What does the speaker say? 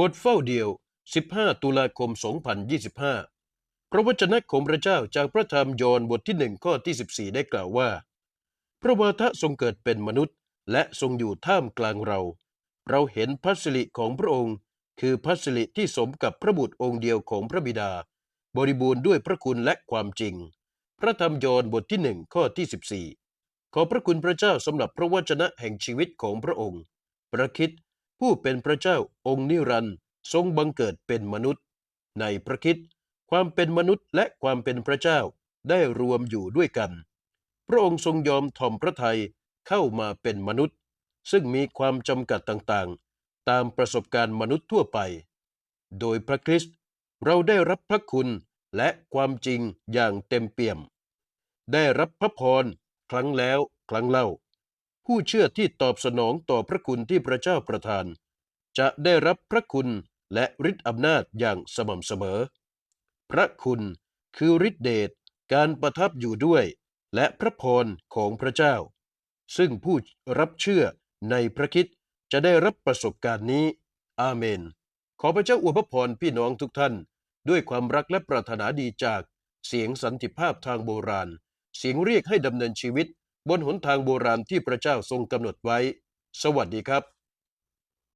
บทเฝ้าเดียว 15 ตุลาคม 2025 พระวจนะของพระเจ้าจากพระธรรมยอห์นบทที่หนึ่งข้อที่ 14 ได้กล่าวว่า พระวาทะทรงเกิดเป็นมนุษย์ และทรงอยู่ท่ามกลางเรา เราเห็นพัสริของพระองค์ คือพัสริที่สมกับพระบุตรองค์เดียวของพระบิดา บริบูรณ์ด้วยพระคุณและความจริง พระธรรมยอห์นบทที่หนึ่งข้อที่ 14 ขอพระคุณพระเจ้าสำหรับพระวจนะแห่งชีวิตของพระองค์ ประคิด ผู้เป็นพระเจ้าองค์นิรันดร์ทรงบังเกิดเป็นมนุษย์ ในพระคิดความเป็นมนุษย์และความเป็นพระเจ้าได้รวมอยู่ด้วยกัน พระองค์ทรงยอมถ่อมพระทัยเข้ามาเป็นมนุษย์ ซึ่งมีความจำกัดต่างๆ ตามประสบการณ์มนุษย์ทั่วไป โดยพระคริสต์เราได้รับพระคุณและความจริงอย่างเต็มเปี่ยม ได้รับพระพรครั้งแล้วครั้งเล่า ผู้เชื่อที่ตอบสนองต่อพระคุณที่พระเจ้าประทาน จะได้รับพระคุณและฤทธิอำนาจอย่างสม่ำเสมอ พระคุณคือฤทธิเดชการประทับอยู่ด้วย และพระพรของพระเจ้า ซึ่งผู้รับเชื่อในพระคิดจะได้รับประสบการณ์นี้ อาเมน ขอพระเจ้าอวยพระพรพี่น้องทุกท่าน ด้วยความรักและปรารถนาดีจากเสียงสันติภาพทางโบราณ เสียงเรียกให้ดำเนินชีวิต บนหนทางโบราณที่พระเจ้าทรงกำหนดไว้ สวัสดีครับ